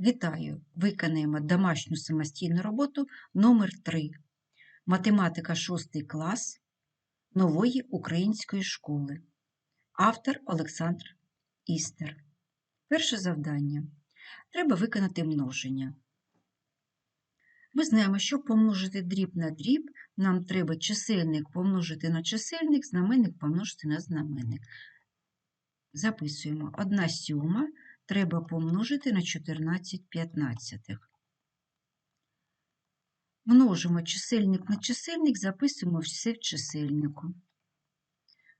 Вітаю! Виконаємо домашню самостійну роботу номер 3 Математика 6 клас нової української школи. Автор Олександр Істер. Перше завдання. Треба виконати множення. Ми знаємо, щоб помножити дріб на дріб, нам треба чисельник помножити на чисельник, знаменник помножити на знаменник. Записуємо 1 сьома треба помножити на 14 п'ятнадцятих. Множимо чисельник на чисельник, записуємо все в чисельнику.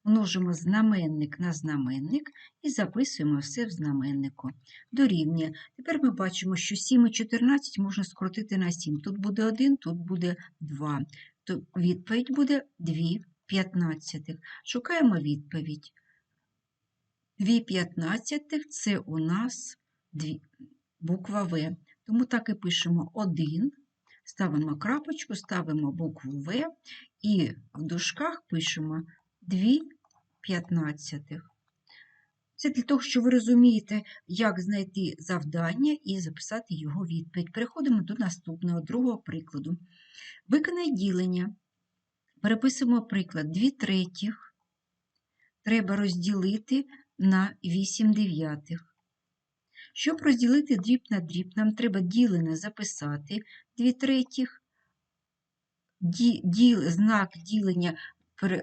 Множимо знаменник на знаменник і записуємо все в знаменнику. Дорівнює. Тепер ми бачимо, що 7 і 14 можна скоротити на 7. Тут буде 1, тут буде 2. То відповідь буде 2 п'ятнадцятих. Шукаємо відповідь. 2 п'ятнадцятих – це у нас дві, буква В. Тому так і пишемо 1, ставимо крапочку, ставимо букву В і в дужках пишемо 2 п'ятнадцятих. Це для того, що ви розумієте, як знайти завдання і записати його відповідь. Переходимо до наступного, другого прикладу. Виконай ділення. Переписуємо приклад 2 третіх. Треба розділити на 8 дев'ятих. Щоб розділити дріб на дріб, нам треба ділене записати 2 третіх, діл, знак ділення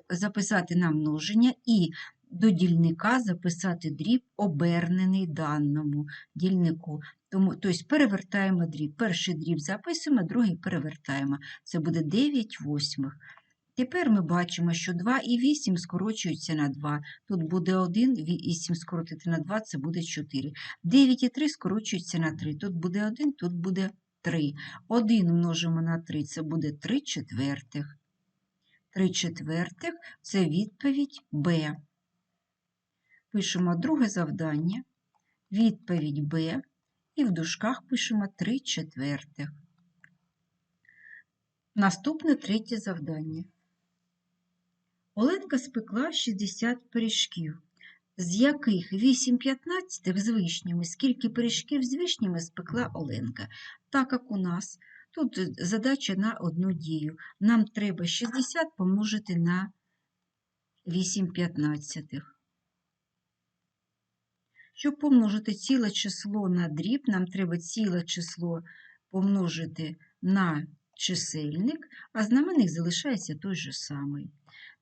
записати на множення і до дільника записати дріб, обернений даному дільнику. Тому, тобто перевертаємо дріб. Перший дріб записуємо, другий перевертаємо. Це буде 9 восьмих. Тепер ми бачимо, що 2 і 8 скорочуються на 2. Тут буде 1, 8 скоротити на 2, це буде 4. 9 і 3 скорочуються на 3. Тут буде 1, тут буде 3. 1 множимо на 3, це буде 3 четвертих. 3 четвертих – це відповідь Б. Пишемо друге завдання, відповідь Б, і в дужках пишемо 3 четвертих. Наступне третє завдання. Оленка спекла 60 пиріжків, з яких 8 п'ятнадцятих з вишнями, скільки пиріжків з вишнями спекла Оленка. Так як у нас тут задача на одну дію. Нам треба 60 помножити на 8 п'ятнадцятих. Щоб помножити ціле число на дріб, нам треба ціле число помножити на чисельник, а знаменник залишається той же самий.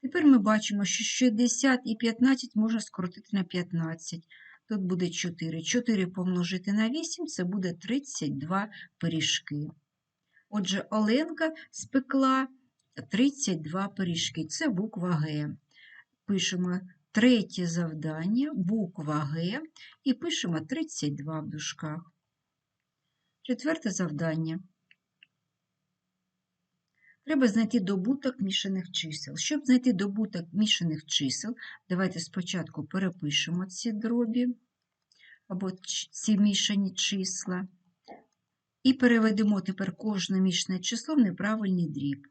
Тепер ми бачимо, що 60 і 15 можна скоротити на 15. Тут буде 4. 4 помножити на 8 це буде 32 пиріжки. Отже, Оленка спекла 32 пиріжки. Це буква Г. Пишемо третє завдання, буква Г, і пишемо 32 в дужках. Четверте завдання. Треба знайти добуток мішаних чисел. Щоб знайти добуток мішаних чисел, давайте спочатку перепишемо ці дробі або ці мішані числа. І переведемо тепер кожне мішане число в неправильний дріб.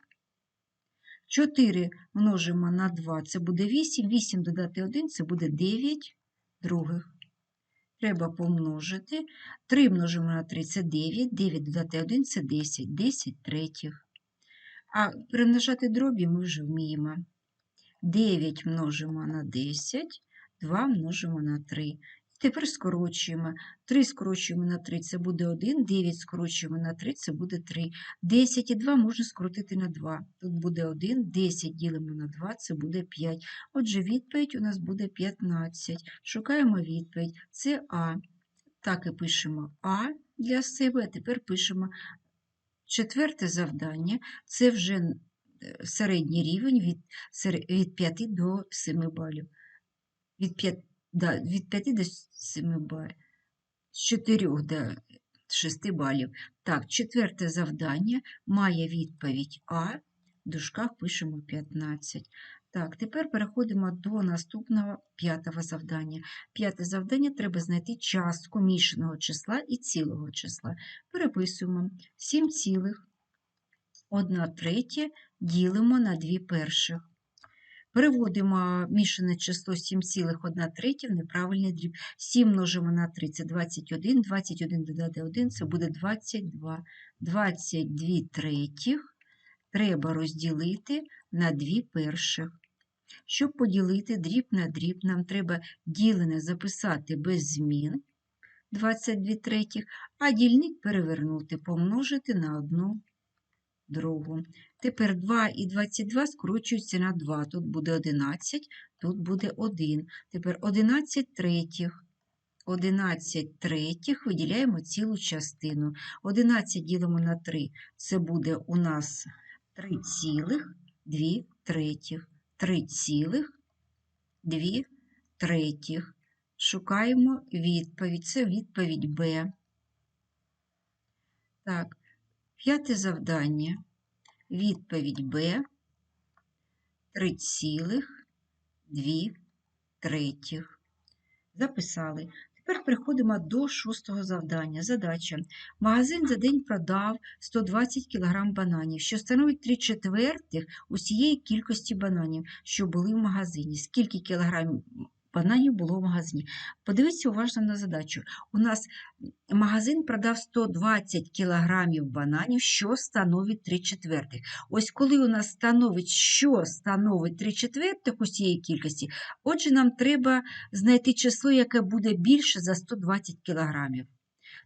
4 множимо на 2 це буде 8, 8 додати 1 це буде 9 других. Треба помножити. 3 множимо на 3 це 9, 9 додати 1 це 10, 10 третіх. А примножати дробі ми вже вміємо. 9 множимо на 10, 2 множимо на 3. Тепер скорочуємо. 3 скорочуємо на 3 це буде 1, 9 скорочуємо на 3 це буде 3. 10 і 2 можна скоротити на 2. Тут буде 1, 10 ділимо на 2, це буде 5. Отже, відповідь у нас буде 15. Шукаємо відповідь. Це А. Так і пишемо А для себе, а тепер пишемо Четверте завдання це вже е, середній рівень від від 5 до 7 балів. Від 5, да, від 5 до 7 балів. З 4 до 6 балів. Так, четверте завдання має відповідь А. В дужках пишемо 15. Так, тепер переходимо до наступного п'ятого завдання. П'яте завдання треба знайти частку мішаного числа і цілого числа. Переписуємо 7 цілих 1 третє ділимо на 2 перших. Переводимо мішане число 7,1 третя в неправильний дріб. 7 множимо на 3 – це 21, 21 додати 1 – це буде 22. 22 третіх треба розділити на 2 перших. Щоб поділити дріб на дріб, нам треба ділене записати без змін 22 третіх, а дільник перевернути, помножити на 1 другу. Тепер 2 і 22 скорочуються на 2. Тут буде 11, тут буде 1. Тепер 11 третіх. 11 третіх виділяємо цілу частину. 11 ділимо на 3. Це буде у нас 3 цілих 2 третіх. 3 цілих 2 третіх. Шукаємо відповідь. Це відповідь Б. Так, п'яте завдання. Відповідь Б 3,2 третіх. Записали. Тепер переходимо до шостого завдання. Задача. Магазин за день продав 120 кг бананів, що становить 3 четвертих усієї кількості бананів, що були в магазині. Скільки кілограмів бананів було в магазині? Подивіться уважно на задачу. У нас магазин продав 120 кг бананів, що становить 3 четвертих. Ось коли у нас становить, що становить 3 четвертих усієї кількості, отже, нам треба знайти число, яке буде більше за 120 кг.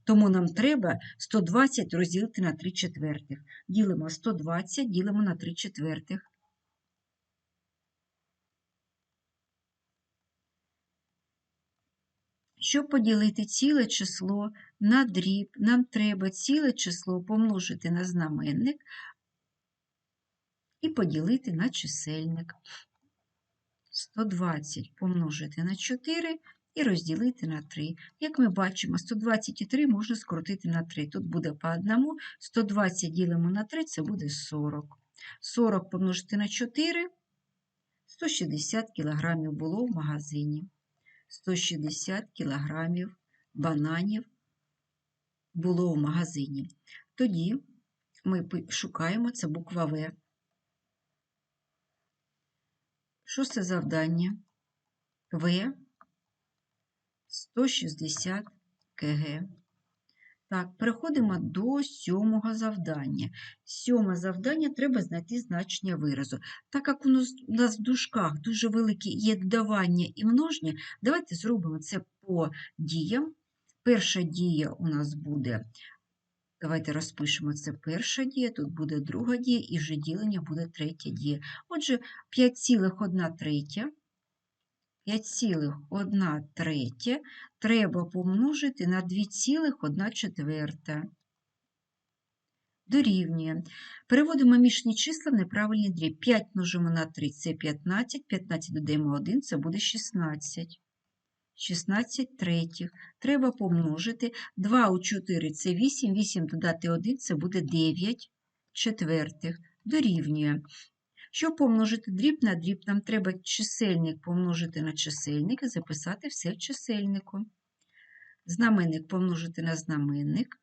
Тому нам треба 120 розділити на 3 четвертих. Ділимо 120, ділимо на 3 четвертих. Щоб поділити ціле число на дріб, нам треба ціле число помножити на знаменник і поділити на чисельник. 120 помножити на 4 і розділити на 3. Як ми бачимо, 123 можна скоротити на 3. Тут буде по одному, 120 ділимо на 3, це буде 40. 40 помножити на 4 160 кг було в магазині. 160 кілограмів бананів було в магазині. Тоді ми шукаємо це буква В. Шосте завдання В 160 кг. Так, переходимо до сьомого завдання. Сьоме завдання треба знайти значення виразу. Так як у нас у нас в дужках дуже велике є додавання і множення, давайте зробимо це по діям. Перша дія у нас буде, давайте розпишемо це перша дія, тут буде друга дія, і вже ділення буде третя дія. Отже, 5,1 третя 5,1 третя треба помножити на 2,1 четверта. Дорівнює. Переводимо мішні числа в неправильний дріб. 5 множимо на 3 це 15, 15 додаємо 1, це буде 16. 16 третіх. Треба помножити. 2 у 4 це 8, 8 додати 1 це буде 9 четвертих. Дорівнює. Щоб помножити дріб на дріб, нам треба чисельник помножити на чисельник і записати все в чисельнику. Знаменник помножити на знаменник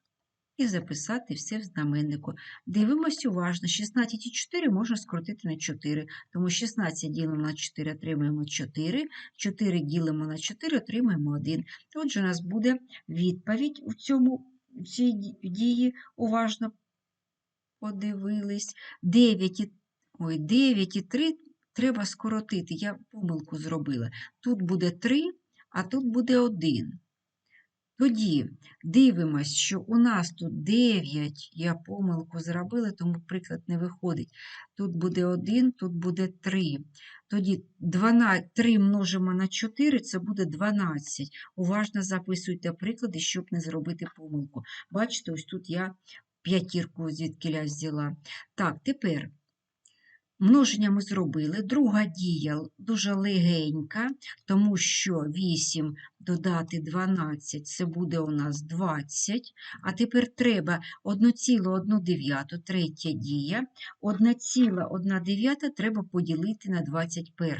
і записати все в знаменнику. Дивимось уважно, 16,4 можна скоротити на 4, тому 16 ділимо на 4, отримаємо 4, 4 ділимо на 4, отримаємо 1. Отже, у нас буде відповідь у цьому в цій дії, уважно подивились, 9 Ой, 9 і 3 треба скоротити. Я помилку зробила. Тут буде 3, а тут буде 1. Тоді дивимось, що у нас тут 9, я помилку зробила, тому приклад не виходить. Тут буде 1, тут буде 3. Тоді 12, 3 множимо на 4, це буде 12. Уважно записуйте приклади, щоб не зробити помилку. Бачите, ось тут я п'ятірку звідкиля взяла. Так, тепер. Множення ми зробили. Друга дія дуже легенька, тому що 8 додати 12 це буде у нас 20. А тепер треба 1,1 третя дія. 1,1 треба поділити на 21.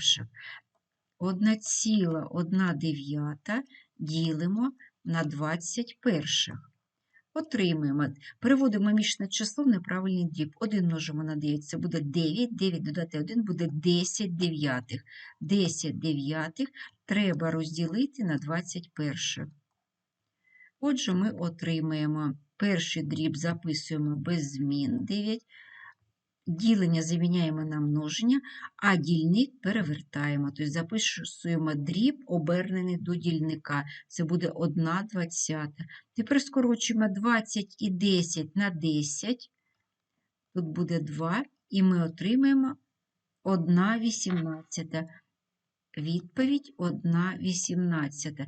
1,1 ділимо на 21. Отримуємо. Переводимо мішне число в неправильний дріб. 1 множимо на 9, це буде 9. 9 додати 1 буде 10 дев'ятих. 10 дев'ятих треба розділити на 21. Отже, ми отримаємо перший дріб, записуємо без змін 9. Ділення заміняємо на множення, а дільник перевертаємо. Тобто записуємо дріб, обернений до дільника. Це буде 1 двадцята. Тепер скорочуємо 20 і 10 на 10. Тут буде 2, і ми отримаємо 1 вісімнадцята. Відповідь 1 вісімнадцята.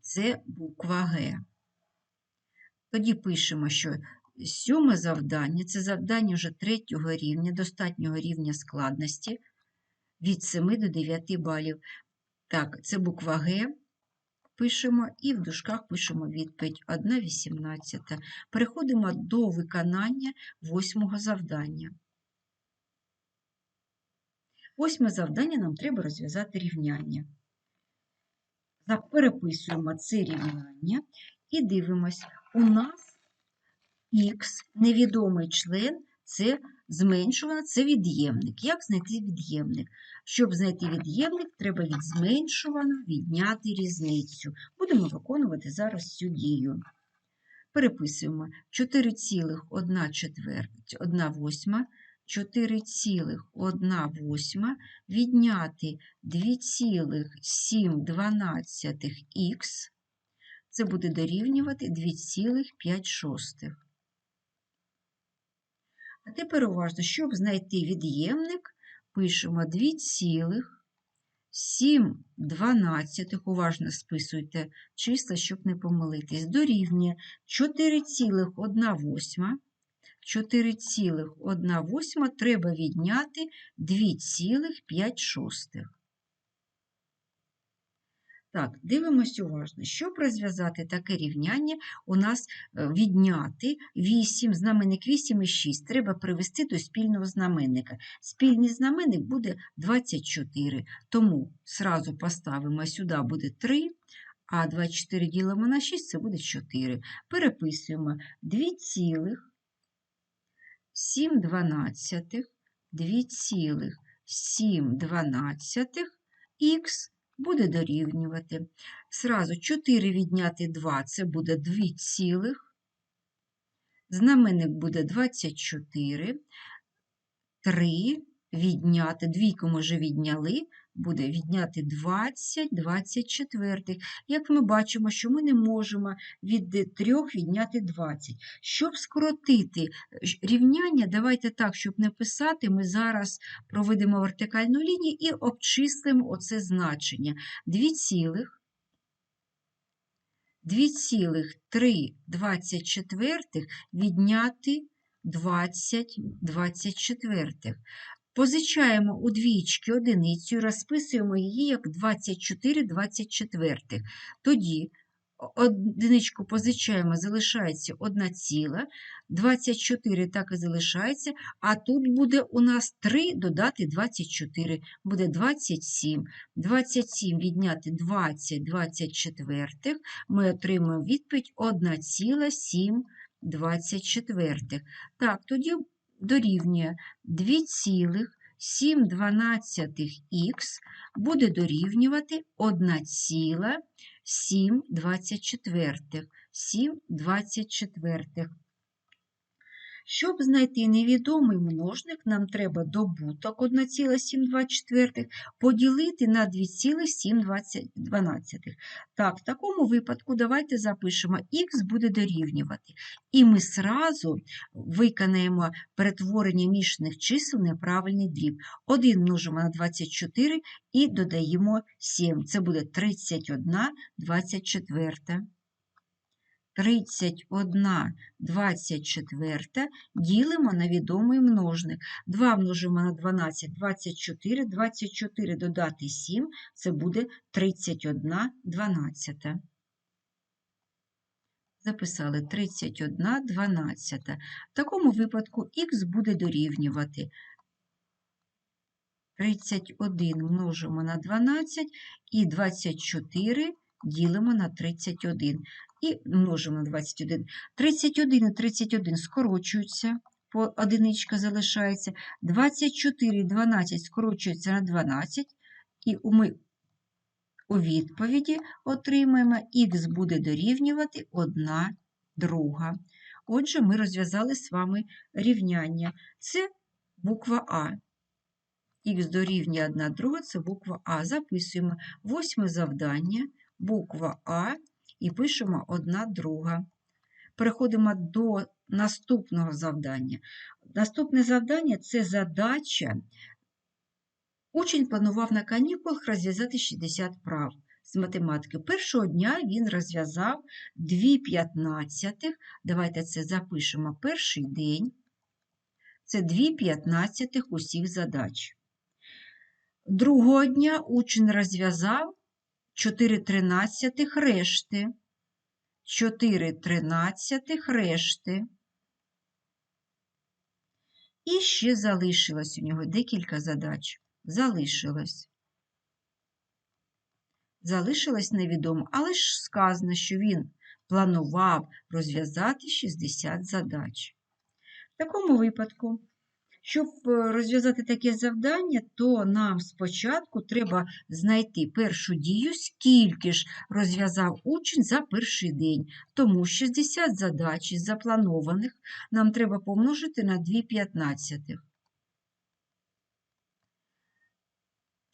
Це буква Г. Тоді пишемо, що Сьоме завдання це завдання вже третього рівня, достатнього рівня складності від 7 до 9 балів. Так, це буква Г. Пишемо і в дужках пишемо відповідь 1,18. Переходимо до виконання восьмого завдання. Восьме завдання нам треба розв'язати рівняння. Переписуємо це рівняння і дивимось, у нас Х, невідомий член це зменшувано, це від'ємник. Як знайти від'ємник? Щоб знайти від'ємник, треба від зменшувано відняти різницю. Будемо виконувати зараз цю дію. Переписуємо 4,1 четверть, 1 восьма, 4,1 восьма відняти 2,7х, це буде дорівнювати 2,5 шостих. А тепер уважно, щоб знайти від'ємник, пишемо 2,7 уважно списуйте числа, щоб не помилитись. Дорівнює 4,1 4,1 треба відняти 2,5 так, дивимось уважно. Щоб розв'язати таке рівняння, у нас е, відняти 8, знаменник 8 і 6 треба привести до спільного знаменника. Спільний знаменник буде 24, тому сразу поставимо сюди буде 3, а 24 ділимо на 6 це буде 4. Переписуємо 2,7 дванадцятих, 2,7 дванадцятих х буде дорівнювати. Сразу 4 відняти 2 це буде 2 цілих. Знаменник буде 24. 3 відняти, двійку ми вже відняли, буде відняти 20, 24. Як ми бачимо, що ми не можемо від 3 відняти 20. Щоб скоротити е, рівняння, давайте так, щоб не писати, ми зараз проведемо вертикальну лінію і обчислимо оце значення. 2 цілих. 2,324 відняти 20 24. Позичаємо у двічки одиницю і розписуємо її як 24 24. Тоді одиничку позичаємо, залишається 1 ціла, 24 так і залишається, а тут буде у нас 3 додати 24, буде 27. 27 відняти 20 24, ми отримаємо відповідь 1,7 24. Так, тоді дорівнює 2,7х буде дорівнювати 1,724. 7,24. Щоб знайти невідомий множник, нам треба добуток 1,724 поділити на 2,712. Так, в такому випадку давайте запишемо х буде дорівнювати. І ми сразу виконаємо перетворення мішаних чисел неправильний дріб. 1 множимо на 24 і додаємо 7. Це буде 31 24. 31 24 ділимо на відомий множник. 2 множимо на 12 24, 24 додати 7 це буде 31 12. Записали 31 12. В такому випадку х буде дорівнювати 31 множимо на 12 і 24 ділимо на 31 і множимо на 21. 31 і 31 скорочуються, по одиничка залишається. 24 і 12 скорочуються на 12, і ми у відповіді отримаємо х буде дорівнювати 1 друга. Отже, ми розв'язали з вами рівняння. Це буква А. Х дорівнює 1 друга це буква А. Записуємо восьме завдання, буква А і пишемо 1 друга. Переходимо до наступного завдання. Наступне завдання це задача. Учень планував на канікулах розв'язати 60 прав з математики. Першого дня він розв'язав 2 п'ятнадцятих. Давайте це запишемо перший день. Це 2 п'ятнадцятих усіх задач. Другого дня учень розв'язав 4 тринадцятих решти. 4 тринадцятих решти. І ще залишилось у нього декілька задач. Залишилось. Залишилось невідомо, але ж сказано, що він планував розв'язати 60 задач. В такому випадку, щоб е, розв'язати таке завдання, то нам спочатку треба знайти першу дію, скільки ж розв'язав учень за перший день. Тому 60 задач із запланованих нам треба помножити на 2 п'ятнадцятих.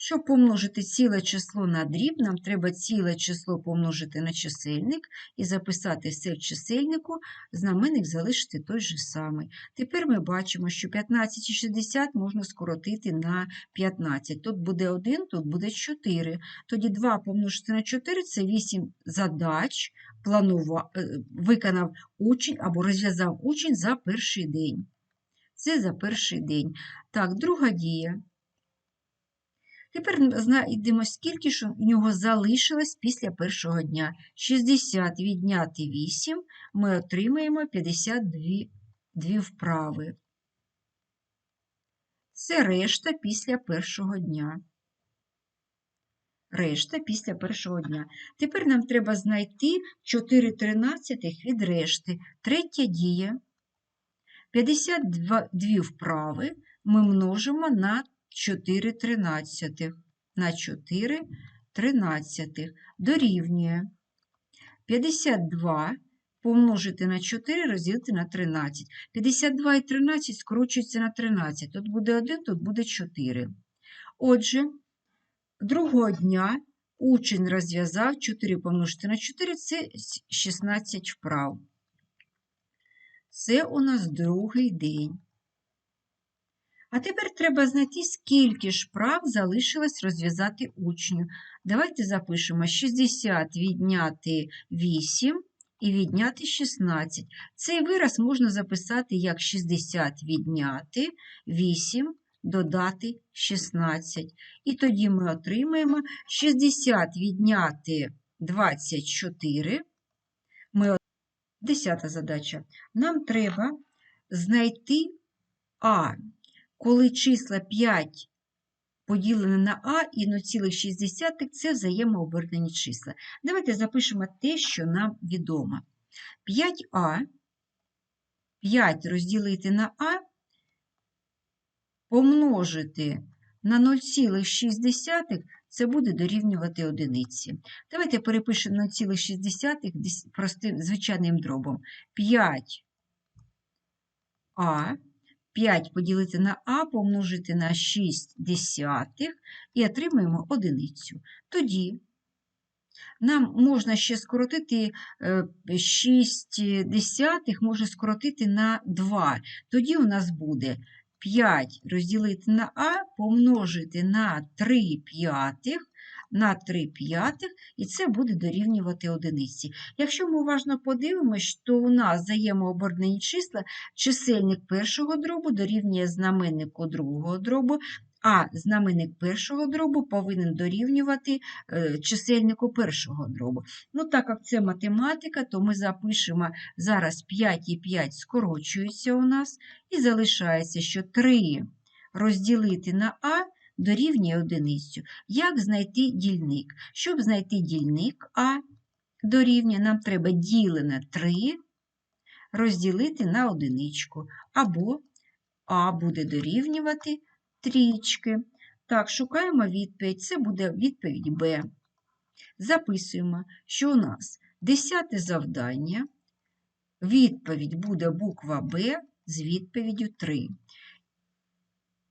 Щоб помножити ціле число на дріб, нам треба ціле число помножити на чисельник і записати все в чисельнику, знаменник залишити той же самий. Тепер ми бачимо, що 15 і 60 можна скоротити на 15. Тут буде 1, тут буде 4. Тоді 2 помножити на 4 це 8 задач планував, виконав учень або розв'язав учень за перший день. Це за перший день. Так, друга дія. Тепер знайдемо, скільки ж у нього залишилось після першого дня. 60 відняти 8, ми отримаємо 52 дві вправи. Це решта після першого дня. Решта після першого дня. Тепер нам треба знайти 4 тринадцятих від решти. Третя дія. 52 вправи ми множимо на 4 тринадцятих на 4 тринадцятих дорівнює 52 помножити на 4 розділити на 13. 52 і 13 скорочуються на 13. Тут буде 1, тут буде 4. Отже, другого дня учень розв'язав 4 помножити на 4 це 16 вправ. Це у нас другий день. А тепер треба знайти, скільки ж прав залишилось розв'язати учню. Давайте запишемо 60 відняти 8 і відняти 16. Цей вираз можна записати як 60 відняти 8 додати 16. І тоді ми отримаємо 60 відняти 24. Ми... Десята задача. Нам треба знайти А коли числа 5 поділене на А і 0,6 це взаємообернені числа. Давайте запишемо те, що нам відомо. 5А, 5 розділити на А, помножити на 0,6 це буде дорівнювати одиниці. Давайте перепишемо 0,6 простим звичайним дробом. 5А 5 поділити на А, помножити на 6 десятих і отримаємо одиницю. Тоді нам можна ще скоротити 6 е, десятих, можна скоротити на 2. Тоді у нас буде 5 розділити на А, помножити на 3 п'ятих на 3 п'ятих, і це буде дорівнювати одиниці. Якщо ми уважно подивимось, то у нас взаємообернені числа чисельник першого дробу дорівнює знаменнику другого дробу, а знаменник першого дробу повинен дорівнювати е, чисельнику першого дробу. Ну, Так як це математика, то ми запишемо зараз 5 і 5 скорочується у нас, і залишається, що 3 розділити на А дорівнює одиницю. Як знайти дільник? Щоб знайти дільник А дорівнює, нам треба ділене 3 розділити на одиничку, або А буде дорівнювати трічки. Так, шукаємо відповідь. Це буде відповідь Б. Записуємо, що у нас десяте завдання. Відповідь буде буква Б з відповіддю 3.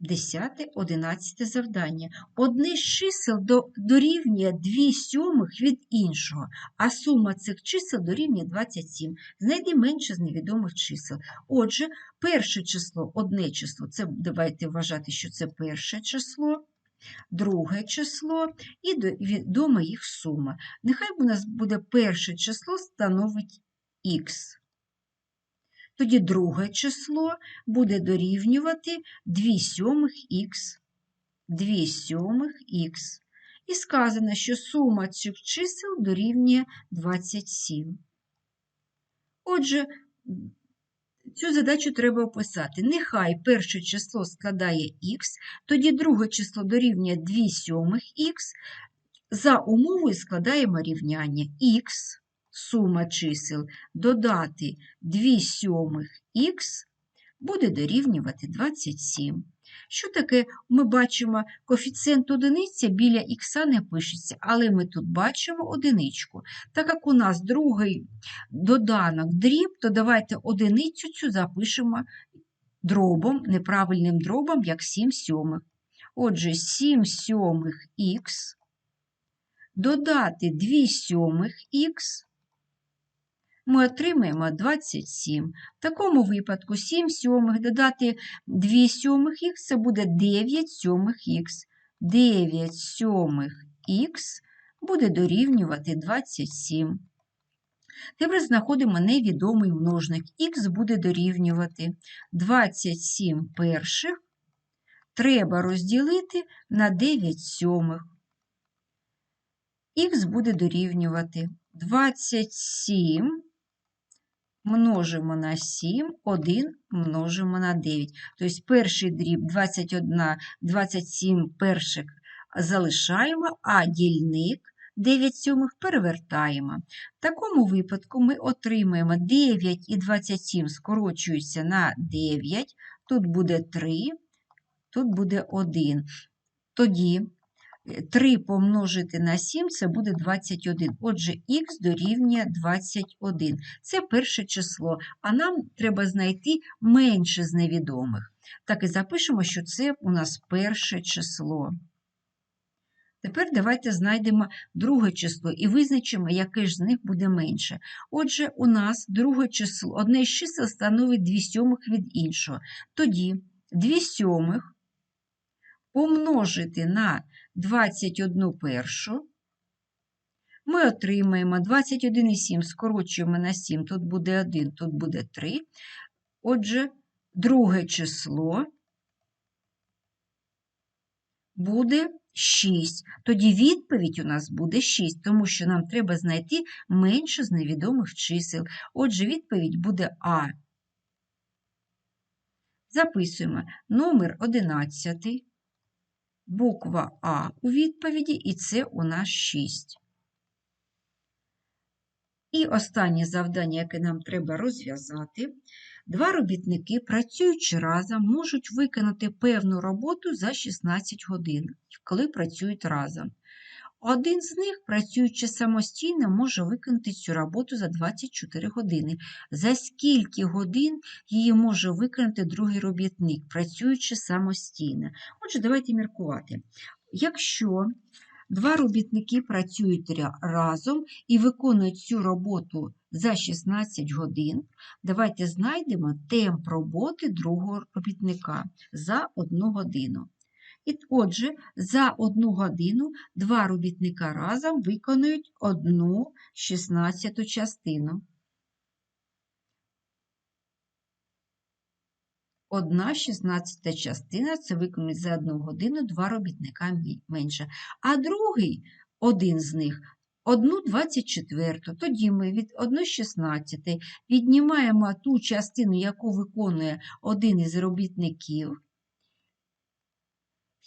Десяте, одинадцяте завдання. Одне з чисел дорівнює 2 сьомих від іншого, а сума цих чисел дорівнює 27. Знайди менше з невідомих чисел. Отже, перше число, одне число, це давайте вважати, що це перше число, друге число і відома їх сума. Нехай у нас буде перше число становить х. Тоді друге число буде дорівнювати 2 сьомих х. 2 сьомих х. І сказано, що сума цих чисел дорівнює 27. Отже, цю задачу треба описати. Нехай перше число складає х, тоді друге число дорівнює 2 сьомих х. За умовою складаємо рівняння х, сума чисел, додати 2 сьомих х буде дорівнювати 27. Що таке? Ми бачимо коефіцієнт одиниця біля х не пишеться, але ми тут бачимо одиничку. Так як у нас другий доданок дріб, то давайте одиницю цю запишемо дробом, неправильним дробом, як 7 сьомих. Отже, 7 сьомих х додати 2 сьомих х, ми отримаємо 27. В такому випадку 7 сьомих додати 2 сьомих х це буде 9 сьомих х. 9 сьомих х буде дорівнювати 27. Тепер знаходимо невідомий множник. Х буде дорівнювати 27 перших. Треба розділити на 9 сьомих. Х буде дорівнювати 27 множимо на 7, 1 множимо на 9. Тобто перший дріб 21, 27 перших залишаємо, а дільник 9 сьомих перевертаємо. В такому випадку ми отримаємо 9 і 27 скорочуються на 9, тут буде 3, тут буде 1. Тоді 3 помножити на 7 це буде 21. Отже, х дорівнює 21. Це перше число, а нам треба знайти менше з невідомих. Так і запишемо, що це у нас перше число. Тепер давайте знайдемо друге число і визначимо, яке ж з них буде менше. Отже, у нас друге число, одне з чисел становить 2 сьомих від іншого. Тоді 2 сьомих помножити на 21 першу, ми отримаємо 21,7, скорочуємо на 7, тут буде 1, тут буде 3. Отже, друге число буде 6. Тоді відповідь у нас буде 6, тому що нам треба знайти менше з невідомих чисел. Отже, відповідь буде А. Записуємо номер 11 буква А у відповіді, і це у нас 6. І останнє завдання, яке нам треба розв'язати. Два робітники, працюючи разом, можуть виконати певну роботу за 16 годин, коли працюють разом. Один з них, працюючи самостійно, може виконати цю роботу за 24 години. За скільки годин її може виконати другий робітник, працюючи самостійно? Отже, давайте міркувати. Якщо два робітники працюють разом і виконують цю роботу за 16 годин, давайте знайдемо темп роботи другого робітника за одну годину. І отже, за одну годину два робітника разом виконують одну 16 частину. Одна 16 частина це виконують за одну годину два робітника менше. А другий, один з них, одну 24. Тоді ми від 1 16 віднімаємо ту частину, яку виконує один із робітників,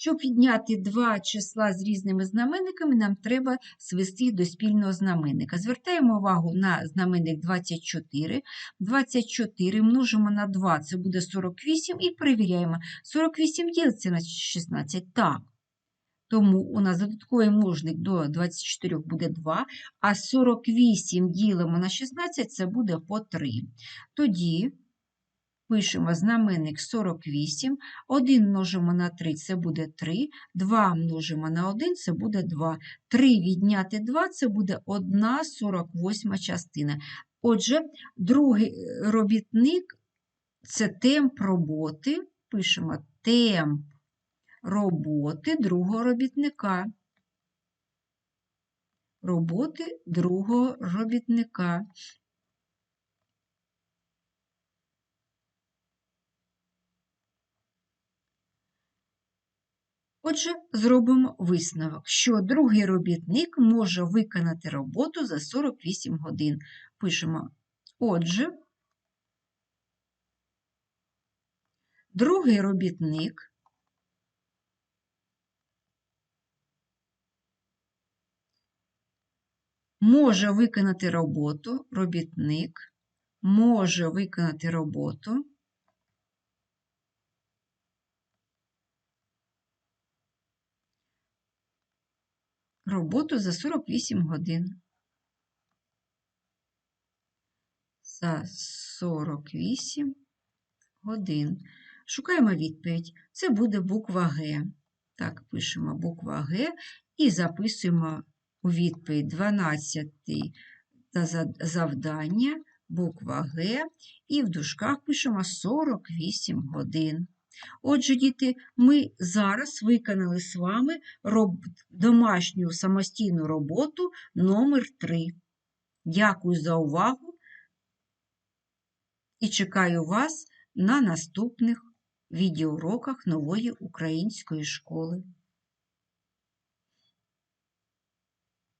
Щоб відняти два числа з різними знаменниками, нам треба свести до спільного знаменника. Звертаємо увагу на знаменник 24. 24 множимо на 2, це буде 48, і перевіряємо. 48 ділиться на 16. Так. Тому у нас додатковий множник до 24 буде 2, а 48 ділимо на 16 це буде по 3. Тоді пишемо знаменник 48, 1 множимо на 3 це буде 3, 2 множимо на 1 це буде 2. 3 відняти 2 це буде 1 48 частина. Отже, другий робітник це темп роботи. Пишемо темп роботи другого робітника. Роботи другого робітника. Отже, зробимо висновок, що другий робітник може виконати роботу за 48 годин. Пишемо, отже, другий робітник може виконати роботу, робітник може виконати роботу роботу за 48 годин. За 48 годин. Шукаємо відповідь. Це буде буква Г. Так, пишемо буква Г і записуємо у відповідь 12 та завдання, буква Г, і в дужках пишемо 48 годин. Отже, діти, ми зараз виконали з вами домашню самостійну роботу номер 3. Дякую за увагу і чекаю вас на наступних відеоуроках нової української школи.